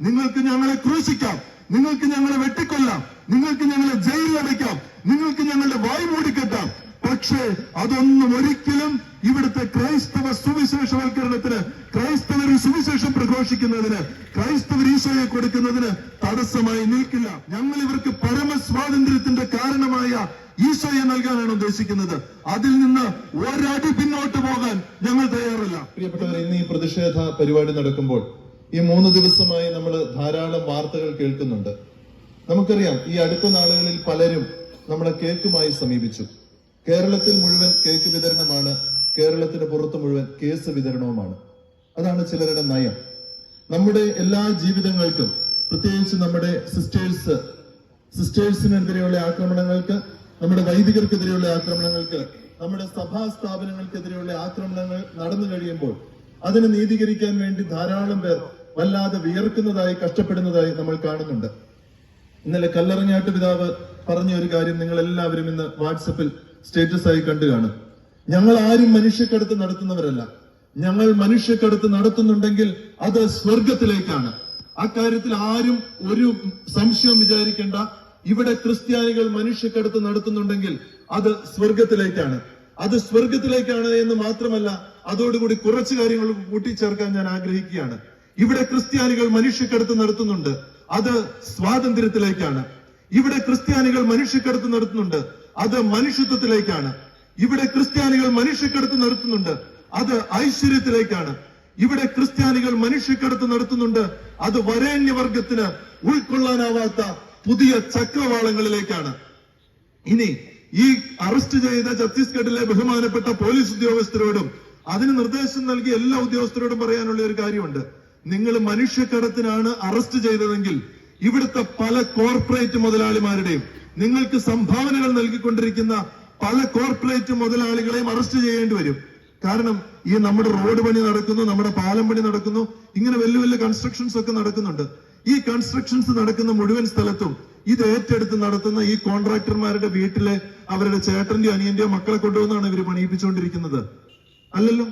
നിങ്ങൾക്ക് ഞങ്ങളെ ക്രൂശിക്കാം. നിങ്ങൾക്ക് ഞങ്ങളെ വെട്ടിക്കൊല്ലാം. നിങ്ങൾക്ക് ഞങ്ങളെ ജയിലിൽ അടയ്ക്കാം. നിങ്ങൾക്ക് ഞങ്ങളുടെ വായ് മൂടിക്കെട്ടാം. പക്ഷേ അതൊന്നും ഒരിക്കലും ഇവിടുത്തെ ക്രൈസ്തവ സുവിശേഷവൽക്കരണത്തിന് ക്രൈസ്തവർ സുവിശേഷം പ്രഘോഷിക്കുന്നതിന് ക്രൈസ്തവർ ഈശോയെ കൊടുക്കുന്നതിന് തടസ്സമായി നിൽക്കില്ല. ഞങ്ങൾ ഇവർക്ക് പരമസ്വാതന്ത്ര്യത്തിന്റെ കാരണമായ ഈശോയെ നൽകാനാണ് ഉദ്ദേശിക്കുന്നത്. അതിൽ നിന്ന് ഒരടി പിന്നോട്ട് പോകാൻ ഞങ്ങൾ തയ്യാറല്ല. പ്രിയപ്പെട്ടവർ ഇന്ന് ഈ പ്രതിഷേധ പരിപാടി നടക്കുമ്പോൾ ഈ മൂന്ന് ദിവസമായി നമ്മൾ ധാരാളം വാർത്തകൾ കേൾക്കുന്നുണ്ട്. നമുക്കറിയാം ഈ അടുത്ത നാളുകളിൽ പലരും നമ്മളെ കേക്കുമായി സമീപിച്ചു. കേരളത്തിൽ മുഴുവൻ കേക്ക് വിതരണമാണ് കേരളത്തിന് പുറത്ത് മുഴുവൻ കേസ് വിതരണവുമാണ്. അതാണ് ചിലരുടെ നയം. നമ്മുടെ എല്ലാ ജീവിതങ്ങൾക്കും പ്രത്യേകിച്ച് നമ്മുടെ സിസ്റ്റേഴ്സ് സിസ്റ്റേഴ്സിനെതിരെയുള്ള ആക്രമണങ്ങൾക്ക് നമ്മുടെ വൈദികർക്കെതിരെയുള്ള ആക്രമണങ്ങൾക്ക് നമ്മുടെ സഭാ സ്ഥാപനങ്ങൾക്കെതിരെയുള്ള ആക്രമണങ്ങൾ നടന്നു കഴിയുമ്പോൾ അതിനെ നീതീകരിക്കാൻ വേണ്ടി ധാരാളം പേർ വല്ലാതെ വിയർക്കുന്നതായി കഷ്ടപ്പെടുന്നതായി നമ്മൾ കാണുന്നുണ്ട്. ഇന്നലെ കല്ലറങ്ങാട്ട് പിതാവ് പറഞ്ഞ ഒരു കാര്യം നിങ്ങൾ എല്ലാവരും ഇന്ന് വാട്സപ്പിൽ സ്റ്റേറ്റസ് ആയി കണ്ടു കാണും. ഞങ്ങൾ ആരും മനുഷ്യക്കടത്ത് നടത്തുന്നവരല്ല. ഞങ്ങൾ മനുഷ്യക്കടത്ത് നടത്തുന്നുണ്ടെങ്കിൽ അത് സ്വർഗത്തിലേക്കാണ്. കാര്യത്തിൽ ആരും ഒരു സംശയം വിചാരിക്കേണ്ട. ഇവിടെ ക്രിസ്ത്യാനികൾ മനുഷ്യക്കടത്ത് നടത്തുന്നുണ്ടെങ്കിൽ അത് സ്വർഗത്തിലേക്കാണ്. അത് സ്വർഗത്തിലേക്കാണ് എന്ന് മാത്രമല്ല അതോടുകൂടി കുറച്ച് കാര്യങ്ങൾ കൂട്ടിച്ചേർക്കാൻ ഞാൻ ആഗ്രഹിക്കുകയാണ്. ഇവിടെ ക്രിസ്ത്യാനികൾ മനുഷ്യക്കടത്ത് നടത്തുന്നുണ്ട്. അത് സ്വാതന്ത്ര്യത്തിലേക്കാണ്. ഇവിടെ ക്രിസ്ത്യാനികൾ മനുഷ്യക്കടത്ത് നടത്തുന്നുണ്ട്. അത് മനുഷ്യത്വത്തിലേക്കാണ്. ഇവിടെ ക്രിസ്ത്യാനികൾ മനുഷ്യക്കടത്ത് നടത്തുന്നുണ്ട്. അത് ഐശ്വര്യത്തിലേക്കാണ്. ഇവിടെ ക്രിസ്ത്യാനികൾ മനുഷ്യക്കടത്ത് നടത്തുന്നുണ്ട്. അത് വരേണ്യവർഗത്തിന് ഉൾക്കൊള്ളാനാവാത്ത പുതിയ ചക്രവാളങ്ങളിലേക്കാണ്. ഇനി ഈ അറസ്റ്റ് ചെയ്ത ഛത്തീസ്ഗഡിലെ ബഹുമാനപ്പെട്ട പോലീസ് ഉദ്യോഗസ്ഥരോടും അതിന് നിർദ്ദേശം നൽകിയ എല്ലാ ഉദ്യോഗസ്ഥരോടും പറയാനുള്ള ഒരു കാര്യമുണ്ട്. നിങ്ങൾ മനുഷ്യക്കടത്തിനാണ് അറസ്റ്റ് ചെയ്തതെങ്കിൽ ഇവിടുത്തെ പല കോർപ്പറേറ്റ് മുതലാളിമാരുടെയും നിങ്ങൾക്ക് സംഭാവനകൾ നൽകിക്കൊണ്ടിരിക്കുന്ന പല കോർപ്പറേറ്റ് മുതലാളികളെയും അറസ്റ്റ് ചെയ്യേണ്ടി വരും. കാരണം ഈ നമ്മുടെ റോഡ് പണി നടക്കുന്നു നമ്മുടെ പാലം പണി നടക്കുന്നു ഇങ്ങനെ വലിയ വലിയ കൺസ്ട്രക്ഷൻസ് ഒക്കെ നടക്കുന്നുണ്ട്. ഈ കൺസ്ട്രക്ഷൻസ് നടക്കുന്ന മുഴുവൻ സ്ഥലത്തും ഇത് ഏറ്റെടുത്ത് നടത്തുന്ന ഈ കോൺട്രാക്ടർമാരുടെ വീട്ടിലെ അവരുടെ ചേട്ടന്റെയോ അനിയന്റെയോ മക്കളെ കൊണ്ടുവന്നാണ് ഇവർ പണിയിപ്പിച്ചുകൊണ്ടിരിക്കുന്നത്. അല്ലല്ലോ?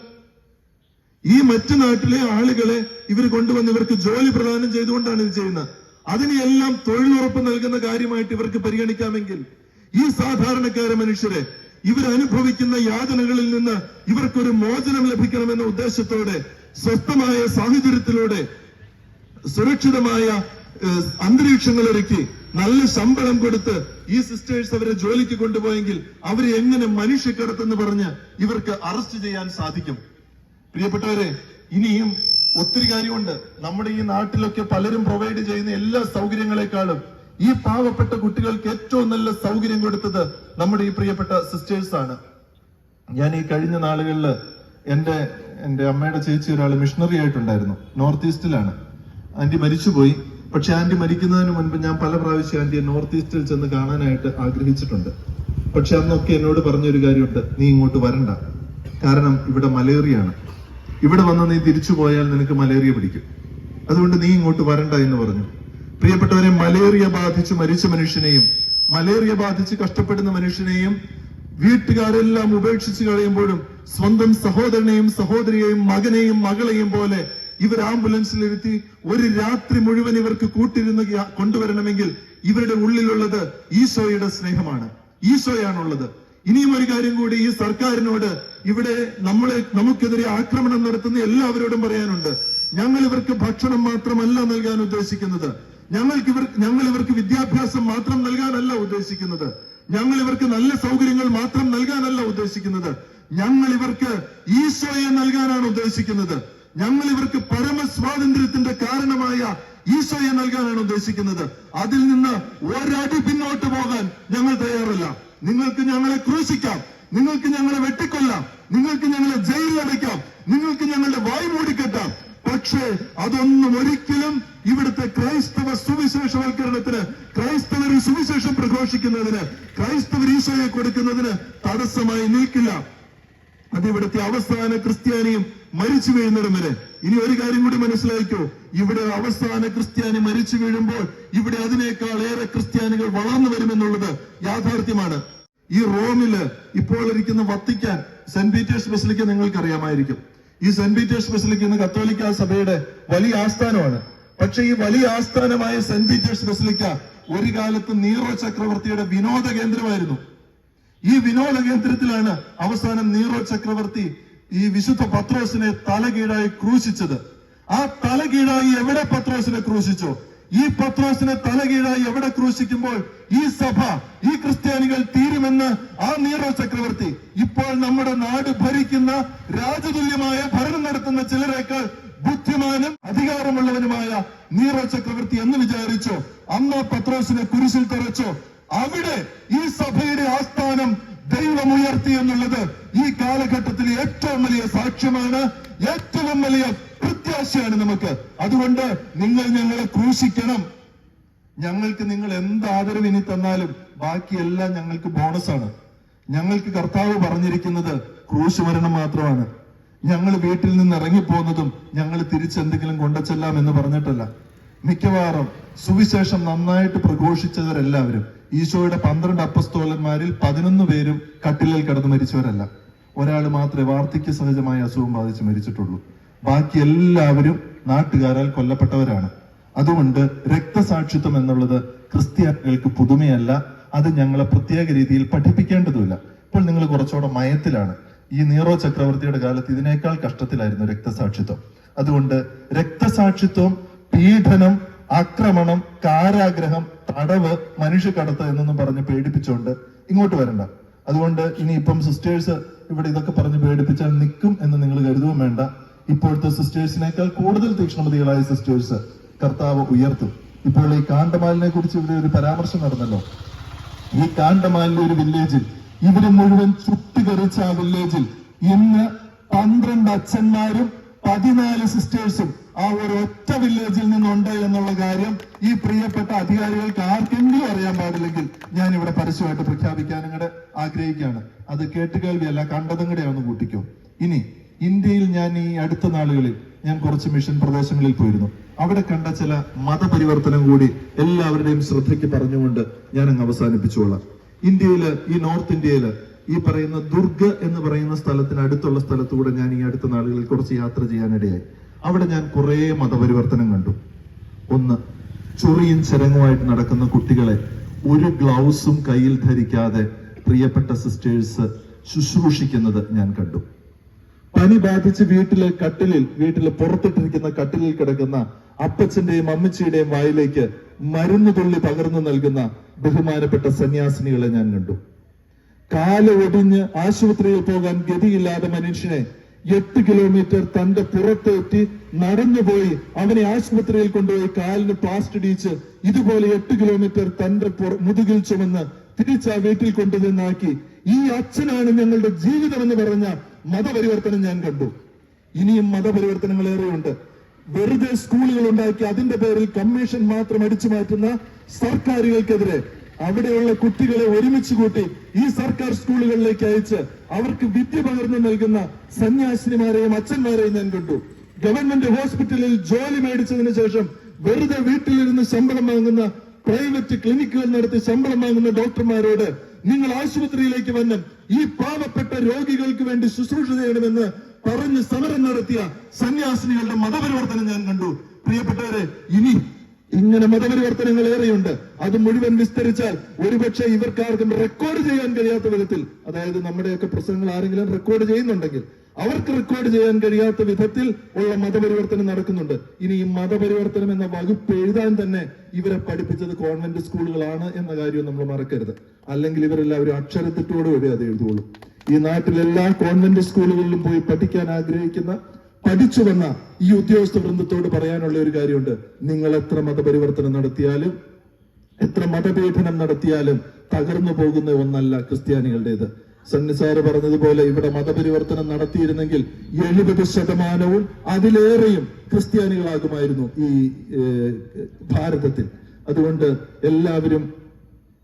ഈ മറ്റു നാട്ടിലെ ആളുകളെ ഇവർ കൊണ്ടുവന്ന് ഇവർക്ക് ജോലി പ്രദാനം ചെയ്തുകൊണ്ടാണ് ഇത് ചെയ്യുന്നത്. അതിനെല്ലാം തൊഴിലുറപ്പ് നൽകുന്ന കാര്യമായിട്ട് ഇവർക്ക് പരിഗണിക്കാമെങ്കിൽ ഈ സാധാരണക്കാര മനുഷ്യരെ ഇവർ അനുഭവിക്കുന്ന യാതനകളിൽ നിന്ന് ഇവർക്കൊരു മോചനം ലഭിക്കണമെന്ന ഉദ്ദേശത്തോടെ സ്വസ്ഥമായ സാഹചര്യത്തിലൂടെ സുരക്ഷിതമായ അന്തരീക്ഷങ്ങൾ ഒരുക്കി നല്ല ശമ്പളം കൊടുത്ത് ഈ സിസ്റ്റേഴ്സ് അവരെ ജോലിക്ക് കൊണ്ടുപോയെങ്കിൽ അവരെ എങ്ങനെ മനുഷ്യക്കടത്തെന്ന് പറഞ്ഞ് ഇവർക്ക് അറസ്റ്റ് ചെയ്യാൻ സാധിക്കും. പ്രിയപ്പെട്ടവരെ ഇനിയും ഒത്തിരി കാര്യമുണ്ട്. നമ്മുടെ ഈ നാട്ടിലൊക്കെ പലരും പ്രൊവൈഡ് ചെയ്യുന്ന എല്ലാ സൗകര്യങ്ങളെക്കാളും ഈ പാവപ്പെട്ട കുട്ടികൾക്ക് ഏറ്റവും നല്ല സൗകര്യം കൊടുത്തത് നമ്മുടെ ഈ പ്രിയപ്പെട്ട സിസ്റ്റേഴ്സ് ആണ്. ഞാൻ ഈ കഴിഞ്ഞ നാളുകളിൽ എന്റെ എന്റെ അമ്മയുടെ ചേച്ചി ഒരാൾ മിഷണറി ആയിട്ടുണ്ടായിരുന്നു. നോർത്ത് ഈസ്റ്റിലാണ് ആന്റി മരിച്ചുപോയി. പക്ഷെ ആന്റി മരിക്കുന്നതിന് മുൻപ് ഞാൻ പല പ്രാവശ്യം ആന്റിയെ നോർത്ത് ഈസ്റ്റിൽ ചെന്ന് കാണാനായിട്ട് ആഗ്രഹിച്ചിട്ടുണ്ട്. പക്ഷെ അന്നൊക്കെ എന്നോട് പറഞ്ഞൊരു കാര്യമുണ്ട്. നീ ഇങ്ങോട്ട് വരണ്ട. കാരണം ഇവിടെ മലേറിയാണ് ഇവിടെ വന്ന് നീ തിരിച്ചു പോയാൽ നിനക്ക് മലേറിയ പിടിക്കും. അതുകൊണ്ട് നീ ഇങ്ങോട്ട് വരണ്ട എന്ന് പറഞ്ഞു. പ്രിയപ്പെട്ടവരെ മലേറിയ ബാധിച്ച് മരിച്ച മനുഷ്യനെയും മലേറിയ ബാധിച്ച് കഷ്ടപ്പെടുന്ന മനുഷ്യനെയും വീട്ടുകാരെല്ലാം ഉപേക്ഷിച്ച് കളയുമ്പോഴും സ്വന്തം സഹോദരനെയും സഹോദരിയെയും മകനെയും മകളെയും പോലെ ഇവർ ആംബുലൻസിലിരുത്തി ഒരു രാത്രി മുഴുവൻ ഇവർക്ക് കൂട്ടിരുന്ന് കൊണ്ടുവരണമെങ്കിൽ ഇവരുടെ ഉള്ളിലുള്ളത് ഈശോയുടെ സ്നേഹമാണ്. ഈശോയാണുള്ളത്. ഇനിയും ഒരു കാര്യം കൂടി ഈ സർക്കാരിനോട് ഇവിടെ നമ്മളെ നമുക്കെതിരെ ആക്രമണം നടത്തുന്ന എല്ലാവരോടും പറയാനുണ്ട്. ഞങ്ങൾ ഇവർക്ക് ഭക്ഷണം മാത്രമല്ല നൽകാൻ ഉദ്ദേശിക്കുന്നത്. ഞങ്ങൾക്ക് ഇവർ ഞങ്ങൾ ഇവർക്ക് വിദ്യാഭ്യാസം മാത്രം നൽകാനല്ല ഉദ്ദേശിക്കുന്നത്. ഞങ്ങൾ ഇവർക്ക് നല്ല സൗകര്യങ്ങൾ മാത്രം നൽകാനല്ല ഉദ്ദേശിക്കുന്നത്. ഞങ്ങൾ ഇവർക്ക് ഈശോയെ നൽകാനാണ് ഉദ്ദേശിക്കുന്നത്. ഞങ്ങൾ ഇവർക്ക് പരമസ്വാതന്ത്ര്യത്തിന്റെ കാരണമായ ഈശോയെ നൽകാനാണ് ഉദ്ദേശിക്കുന്നത്. അതിൽ നിന്ന് ഒരടി പിന്നോട്ട് പോകാൻ ഞങ്ങൾ തയ്യാറല്ല. നിങ്ങൾക്ക് ഞങ്ങളെ ക്രൂശിക്കാം. നിങ്ങൾക്ക് ഞങ്ങളെ വെട്ടിക്കൊല്ലാം. നിങ്ങൾക്ക് ഞങ്ങളെ ജയിലിൽ അടയ്ക്കാം. നിങ്ങൾക്ക് ഞങ്ങളുടെ വായ് മൂടിക്കെട്ടാം. പക്ഷേ അതൊന്നും ഒരിക്കലും ഇവിടുത്തെ ക്രൈസ്തവ സുവിശേഷവൽക്കരണത്തിന് ക്രൈസ്തവർ സുവിശേഷം പ്രഘോഷിക്കുന്നതിന് ക്രൈസ്തവർ ഈശോയെ കൊടുക്കുന്നതിന് തടസ്സമായി നിൽക്കില്ല. അത് ഇവിടുത്തെ അവസാന ക്രിസ്ത്യാനിയും മരിച്ചു വീഴുന്നിടം വരെ ഇനി ഒരു കാര്യം കൂടി മനസ്സിലാക്കിയോ ഇവിടെ അവസാന ക്രിസ്ത്യാനി മരിച്ചു വീഴുമ്പോൾ ഇവിടെ അതിനേക്കാൾ ഏറെ ക്രിസ്ത്യാനികൾ വളർന്നു വരുമെന്നുള്ളത് യാഥാർത്ഥ്യമാണ്. ഈ റോമിൽ ഇപ്പോൾ ഇരിക്കുന്ന വത്തിക്കാൻ സെന്റ് പീറ്റേഴ്സ് ബസിലിക്ക നിങ്ങൾക്കറിയാമായിരിക്കും. ഈ സെന്റ് പീറ്റേഴ്സ് ബസിലിക്ക ഇന്ന് കത്തോലിക്ക സഭയുടെ വലിയ ആസ്ഥാനമാണ്. പക്ഷെ ഈ വലിയ ആസ്ഥാനമായ സെന്റ് പീറ്റേഴ്സ് ബസിലിക്ക ഒരു കാലത്ത് നീറോ ചക്രവർത്തിയുടെ വിനോദ കേന്ദ്രമായിരുന്നു. ഈ വിനോദ കേന്ദ്രത്തിലാണ് അവസാനം നീറോ ചക്രവർത്തി ഈ വിശുദ്ധ പത്രോസിനെ തലകീഴായി ക്രൂശിച്ചത്. ആ തലകീഴായി എവിടെ പത്രോസിനെ ക്രൂശിച്ചോ? ഈ പത്രോസിനെ തലകീഴായി എവിടെ ക്രൂശിക്കുമ്പോൾ ഈ സഭ ഈ ക്രിസ്ത്യാനികൾ തീരുമെന്ന് ആ നീറോ ചക്രവർത്തി ഇപ്പോൾ നമ്മുടെ നാട് ഭരിക്കുന്ന രാജതുല്യമായ ഭരണം നടത്തുന്ന ചിലരേക്കാൾ ബുദ്ധിമാനും അധികാരമുള്ളവനുമായ നീറോ ചക്രവർത്തി എന്ന് വിചാരിച്ചോ അന്ന് പത്രോസിനെ കുരിശിൽ തറച്ചോ അവിടെ ഈ ആസ്ഥാനം ഉയർത്തി എന്നുള്ളത് ഈ കാലഘട്ടത്തിൽ ഏറ്റവും വലിയ സാക്ഷ്യമാണ് ഏറ്റവും വലിയ പ്രത്യാശയാണ് നമുക്ക്. അതുകൊണ്ട് നിങ്ങൾ ഞങ്ങളെ ക്രൂശിക്കണം. ഞങ്ങൾക്ക് നിങ്ങൾ എന്ത് ആദരവ് ഇനി തന്നാലും ബാക്കിയെല്ലാം ഞങ്ങൾക്ക് ബോണസാണ്. ഞങ്ങൾക്ക് കർത്താവ് പറഞ്ഞിരിക്കുന്നത് ക്രൂശ് മരണം മാത്രമാണ്. ഞങ്ങൾ വീട്ടിൽ നിന്ന് ഇറങ്ങിപ്പോകുന്നതും ഞങ്ങൾ തിരിച്ചെന്തെങ്കിലും കൊണ്ടുചെല്ലാം എന്ന് പറഞ്ഞിട്ടല്ല. മിക്കവാറും സുവിശേഷം നന്നായിട്ട് പ്രഘോഷിച്ചവരെല്ലാവരും ഈശോയുടെ പന്ത്രണ്ട് അപ്പസ്തോലന്മാരിൽ പതിനൊന്ന് പേരും കട്ടിലിൽ കിടന്ന് മരിച്ചവരല്ല. ഒരാൾ മാത്രമേ വാർദ്ധക്യ സഹജമായ അസുഖം ബാധിച്ച് മരിച്ചിട്ടുള്ളൂ. ബാക്കി എല്ലാവരും നാട്ടുകാരാൽ കൊല്ലപ്പെട്ടവരാണ്. അതുകൊണ്ട് രക്തസാക്ഷിത്വം എന്നുള്ളത് ക്രിസ്ത്യാനികൾക്ക് പുതുമയല്ല. അത് ഞങ്ങളെ പ്രത്യേക രീതിയിൽ പഠിപ്പിക്കേണ്ടതുമില്ല. ഇപ്പോൾ നിങ്ങൾ കുറച്ചുകൂടെ മയത്തിലാണ്. ഈ നീറോ ചക്രവർത്തിയുടെ കാലത്ത് ഇതിനേക്കാൾ കഷ്ടത്തിലായിരുന്നു രക്തസാക്ഷിത്വം. അതുകൊണ്ട് രക്തസാക്ഷിത്വം പീഡനം ആക്രമണം കാരാഗ്രഹം തടവ് മനുഷ്യക്കടത്ത് എന്നൊന്നും പറഞ്ഞ് പേടിപ്പിച്ചുകൊണ്ട് ഇങ്ങോട്ട് വരണ്ട. അതുകൊണ്ട് ഇനി ഇപ്പം സിസ്റ്റേഴ്സ് ഇവിടെ ഇതൊക്കെ പറഞ്ഞ് പേടിപ്പിച്ചാൽ നിൽക്കും എന്ന് നിങ്ങൾ കരുതുകയും വേണ്ട. ഇപ്പോഴത്തെ സിസ്റ്റേഴ്സിനേക്കാൾ കൂടുതൽ തീക്ഷ്ണമതികളായ സിസ്റ്റേഴ്സ് കർത്താവ് ഉയർത്തും. ഇപ്പോൾ ഈ കാണ്ടമാലിനെ കുറിച്ച് ഇവിടെ ഒരു പരാമർശം നടന്നല്ലോ. ഈ കാണ്ടമാലിന്റെ ഒരു വില്ലേജിൽ ഇവർ മുഴുവൻ ചുട്ടുകറിച്ച ആ വില്ലേജിൽ ഇന്ന് പന്ത്രണ്ട് അച്ഛന്മാരും പതിനാല് സിസ്റ്റേഴ്സും ആ ഒരു ഒറ്റ വില്ലേജിൽ നിന്നുണ്ട് എന്നുള്ള കാര്യം ഈ പ്രിയപ്പെട്ട അധികാരികൾക്ക് ആർക്കെങ്കിലും അറിയാൻ പാടില്ലെങ്കിൽ ഞാൻ ഇവിടെ പരസ്യമായിട്ട് പ്രഖ്യാപിക്കാൻ കൂടെ ആഗ്രഹിക്കുകയാണ്. അത് കേട്ടുകേൾവിയല്ല കണ്ടതും കൂടെ ഒന്ന് കൂട്ടിക്കോ. ഇനി ഇന്ത്യയിൽ ഞാൻ ഈ അടുത്ത നാളുകളിൽ ഞാൻ കുറച്ച് മിഷൻ പ്രദേശങ്ങളിൽ പോയിരുന്നു. അവിടെ കണ്ട ചില മതപരിവർത്തനം കൂടി എല്ലാവരുടെയും ശ്രദ്ധയ്ക്ക് പറഞ്ഞുകൊണ്ട് ഞാൻ അങ്ങ് അവസാനിപ്പിച്ചോളാം. ഇന്ത്യയിൽ ഈ നോർത്ത് ഇന്ത്യയിൽ ഈ പറയുന്ന ദുർഗ് എന്ന് പറയുന്ന സ്ഥലത്തിന് അടുത്തുള്ള സ്ഥലത്തൂടെ ഞാൻ ഈ അടുത്ത നാളുകളിൽ കുറച്ച് യാത്ര ചെയ്യാനിടയായി. അവിടെ ഞാൻ കുറേ മതപരിവർത്തനം കണ്ടു. ഒന്ന് ചൊറിയും ചിരങ്ങുമായിട്ട് നടക്കുന്ന കുട്ടികളെ ഒരു ഗ്ലൗസും കയ്യിൽ ധരിക്കാതെ പ്രിയപ്പെട്ട സിസ്റ്റേഴ്സ് ശുശ്രൂഷിക്കുന്നത് ഞാൻ കണ്ടു. പനി ബാധിച്ച് വീട്ടിലെ കട്ടിലിൽ വീട്ടിൽ പുറത്തിട്ടിരിക്കുന്ന കട്ടിലിൽ കിടക്കുന്ന അപ്പച്ചന്റെയും അമ്മച്ചിയുടെയും വായിലേക്ക് മരുന്ന് തുള്ളി പകർന്നു നൽകുന്ന ബഹുമാനപ്പെട്ട സന്യാസിനികളെ ഞാൻ കണ്ടു. കാൽ ഒടിഞ്ഞ് ആശുപത്രിയിൽ പോകാൻ ഗതിയില്ലാത്ത മനുഷ്യനെ എട്ട് കിലോമീറ്റർ തന്റെ പുറത്തേറ്റി നടന്നുപോയി. അവനെ ആശുപത്രിയിൽ കൊണ്ടുപോയി കാലിന് പ്ലാസ്റ്റ് ഇടിച്ച് ഇതുപോലെ എട്ട് കിലോമീറ്റർ തന്റെ മുതുകിൽ ചുമന്ന് തിരിച്ച് ആ വീട്ടിൽ കൊണ്ടുവന്നാക്കി. ഈ അച്ഛനാണ് ഞങ്ങളുടെ ജീവിതം എന്ന് പറഞ്ഞ മതപരിവർത്തനം ഞാൻ കണ്ടു. ഇനിയും മതപരിവർത്തനങ്ങൾ ഏറെയുണ്ട്. വെറുതെ സ്കൂളുകൾ ഉണ്ടാക്കി അതിന്റെ പേരിൽ കമ്മീഷൻ മാത്രം അടിച്ചു മാറ്റുന്ന സർക്കാരുകൾക്കെതിരെ അവിടെയുള്ള കുട്ടികളെ ഒരുമിച്ച് കൂട്ടി ഈ സർക്കാർ സ്കൂളുകളിലേക്ക് അയച്ച് അവർക്ക് വിദ്യ പകർന്നു നൽകുന്ന സന്യാസിനിമാരെയും അച്ഛന്മാരെയും ഞാൻ കണ്ടു. ഗവൺമെന്റ് ഹോസ്പിറ്റലിൽ ജോലി മേടിച്ചതിന് ശേഷം വെറുതെ വീട്ടിലിരുന്ന് ശമ്പളം വാങ്ങുന്ന പ്രൈവറ്റ് ക്ലിനിക്കുകൾ നടത്തി ശമ്പളം വാങ്ങുന്ന ഡോക്ടർമാരോട് നിങ്ങൾ ആശുപത്രിയിലേക്ക് വന്ന് ഈ പാവപ്പെട്ട രോഗികൾക്ക് വേണ്ടി ശുശ്രൂഷ ചെയ്യണമെന്ന് പറഞ്ഞ് സമരം നടത്തിയ സന്യാസിനികളുടെ മതപരിവർത്തനം ഞാൻ കണ്ടു. പ്രിയപ്പെട്ടവരെ ഇനി ഇങ്ങനെ മതപരിവർത്തനങ്ങൾ ഏറെയുണ്ട്. അത് മുഴുവൻ വിസ്തരിച്ചാൽ ഒരുപക്ഷെ ഇവർക്കാർക്കും റെക്കോർഡ് ചെയ്യാൻ കഴിയാത്ത വിധത്തിൽ അതായത് നമ്മുടെയൊക്കെ പ്രസംഗങ്ങൾ ആരെങ്കിലും റെക്കോർഡ് ചെയ്യുന്നുണ്ടെങ്കിൽ അവർക്ക് റെക്കോർഡ് ചെയ്യാൻ കഴിയാത്ത വിധത്തിൽ ഉള്ള മതപരിവർത്തനം നടക്കുന്നുണ്ട്. ഇനി ഈ മതപരിവർത്തനം എന്ന വകുപ്പ് എഴുതാൻ തന്നെ ഇവരെ പഠിപ്പിച്ചത് കോൺവെന്റ് സ്കൂളുകളാണ് എന്ന കാര്യം നമ്മൾ മറക്കരുത്. അല്ലെങ്കിൽ ഇവരെല്ലാവരും അക്ഷരത്തെറ്റോടുകൂടി അത് എഴുതുകയുള്ളൂ. ഈ നാട്ടിലെല്ലാ കോൺവെന്റ് സ്കൂളുകളിലും പോയി പഠിക്കാൻ ആഗ്രഹിക്കുന്ന പഠിച്ചു വന്ന ഈ ഉദ്യോഗസ്ഥ വൃന്ദത്തോട് പറയാനുള്ള ഒരു കാര്യമുണ്ട്. നിങ്ങൾ എത്ര മതപരിവർത്തനം നടത്തിയാലും എത്ര മതപീഠനം നടത്തിയാലും തകർന്നു പോകുന്ന ഒന്നല്ല ക്രിസ്ത്യാനികളുടേത്. സന്നിസാറ് പറഞ്ഞതുപോലെ ഇവിടെ മതപരിവർത്തനം നടത്തിയിരുന്നെങ്കിൽ എഴുപത് ശതമാനവും അതിലേറെയും ക്രിസ്ത്യാനികളാകുമായിരുന്നു ഈ ഭാരതത്തിൽ. അതുകൊണ്ട് എല്ലാവരും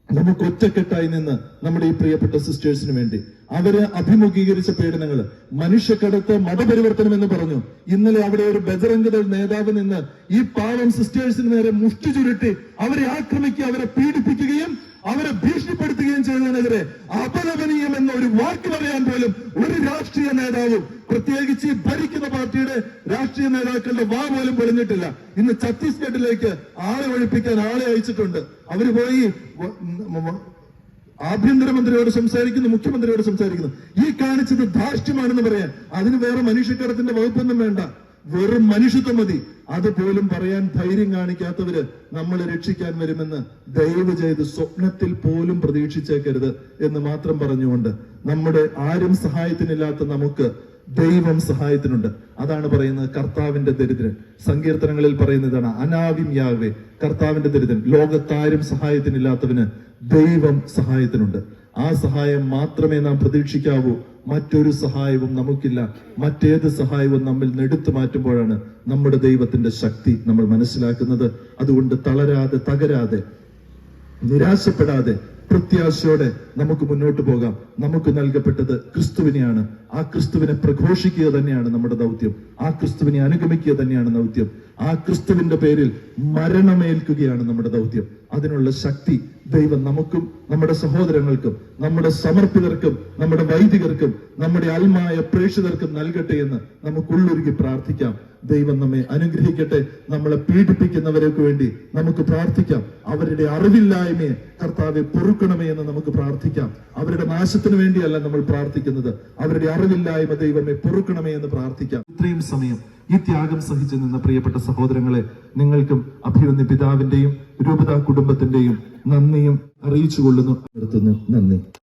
നമുക്ക് ഒറ്റക്കെട്ടായി നിന്ന് നമ്മുടെ ഈ പ്രിയപ്പെട്ട സിസ്റ്റേഴ്സിന് വേണ്ടി. അവർ അഭിമുഖീകരിച്ച പീഡനങ്ങൾ മനുഷ്യക്കടത്ത് മതപരിവർത്തനം എന്ന് പറഞ്ഞു. ഇന്നലെ അവിടെ ഒരു ബജറംഗദൾ നേതാവ് നിന്ന് ഈ പാവം സിസ്റ്റേഴ്സിന് നേരെ മുഷ്ടി ചുരുട്ടി അവരെ ആക്രമിക്കുക അവരെ പീഡിപ്പിക്കുകയും അവരെ ഭീഷണിപ്പെടുത്തുകയും ചെയ്തതിനെതിരെ അപലപനീയം എന്ന ഒരു വാക്ക് പറയാൻ പോലും ഒരു രാഷ്ട്രീയ നേതാവും പ്രത്യേകിച്ച് ഭരിക്കുന്ന പാർട്ടിയുടെ രാഷ്ട്രീയ നേതാക്കളുടെ വാ പോലും പൊളിഞ്ഞിട്ടില്ല. ഇന്ന് ഛത്തീസ്ഗഡിലേക്ക് ആളെ ഒഴിപ്പിക്കാൻ ആളെ അയച്ചിട്ടുണ്ട്. അവർ പോയി ആഭ്യന്തരമന്ത്രിയോട് സംസാരിക്കുന്നു മുഖ്യമന്ത്രിയോട് സംസാരിക്കുന്നു. ഈ കാണിച്ചത് ധാർഷ്ട്യമാണെന്ന് പറയാൻ. അതിന് വേറെ മനുഷ്യക്കടത്തിന്റെ വകുപ്പൊന്നും വേണ്ട. വെറും മനുഷ്യത്വം മതി. അതുപോലും പറയാൻ ധൈര്യം കാണിക്കാത്തവര് നമ്മളെ രക്ഷിക്കാൻ വരുമെന്ന് ദയവ് ചെയ്ത് സ്വപ്നത്തിൽ പോലും പ്രതീക്ഷിച്ചേക്കരുത് എന്ന് മാത്രം പറഞ്ഞുകൊണ്ട് നമ്മുടെ ആരും സഹായത്തിനില്ലാത്ത നമുക്ക് ദൈവം സഹായത്തിനുണ്ട്. അതാണ് പറയുന്നത് കർത്താവിന്റെ ദരിദ്രൻ. സങ്കീർത്തനങ്ങളിൽ പറയുന്നതാണ് അനാവിം യാവേ കർത്താവിന്റെ ദരിദ്രൻ. ലോകത്താരും സഹായത്തിനില്ലാത്തവന് ദൈവം സഹായത്തിനുണ്ട്. ആ സഹായം മാത്രമേ നാം പ്രതീക്ഷിക്കാവൂ. മറ്റൊരു സഹായവും നമുക്കില്ല. മറ്റേത് സഹായവും നമ്മിൽ നെടുത്തു മാറ്റുമ്പോഴാണ് നമ്മുടെ ദൈവത്തിന്റെ ശക്തി നമ്മൾ മനസ്സിലാക്കുന്നത്. അതുകൊണ്ട് തളരാതെ തകരാതെ നിരാശപ്പെടാതെ പ്രത്യാശയോടെ നമുക്ക് മുന്നോട്ട് പോകാം. നമുക്ക് നൽകപ്പെട്ടത് ക്രിസ്തുവിനെയാണ്. ആ ക്രിസ്തുവിനെ പ്രഘോഷിക്കുക തന്നെയാണ് നമ്മുടെ ദൗത്യം. ആ ക്രിസ്തുവിനെ അനുഗമിക്കുക തന്നെയാണ് ദൗത്യം. ആ ക്രിസ്തുവിന്റെ പേരിൽ മരണമേൽക്കുകയാണ് നമ്മുടെ ദൗത്യം. അതിനുള്ള ശക്തി ദൈവം നമുക്കും നമ്മുടെ സഹോദരങ്ങൾക്കും നമ്മുടെ സമർപ്പിതർക്കും നമ്മുടെ വൈദികർക്കും നമ്മുടെ അൽമായ പ്രേക്ഷിതർക്കും നൽകട്ടെ എന്ന് നമുക്കുള്ളൊരുക്കി പ്രാർത്ഥിക്കാം. ദൈവം നമ്മെ അനുഗ്രഹിക്കട്ടെ. നമ്മളെ പീഡിപ്പിക്കുന്നവർക്ക് വേണ്ടി നമുക്ക് പ്രാർത്ഥിക്കാം. അവരുടെ അറിവില്ലായ്മയെ കർത്താവെ പൊറുക്കണമേ എന്ന് നമുക്ക് പ്രാർത്ഥിക്കാം. അവരുടെ നാശത്തിന് വേണ്ടിയല്ല നമ്മൾ പ്രാർത്ഥിക്കുന്നത്. അവരുടെ അറിവില്ലായ്മ ദൈവമേ പൊറുക്കണമേ എന്ന് പ്രാർത്ഥിക്കാം. ഇത്രയും സമയം ഈ ത്യാഗം സഹിച്ചു നിന്ന പ്രിയപ്പെട്ട സഹോദരങ്ങളെ നിങ്ങൾക്കും അഭിവന്യ പിതാവിന്റെയും രൂപതാ കുടുംബത്തിന്റെയും നന്ദിയും അറിയിച്ചു കൊള്ളുന്നു നിർത്തുന്നു. നന്ദി.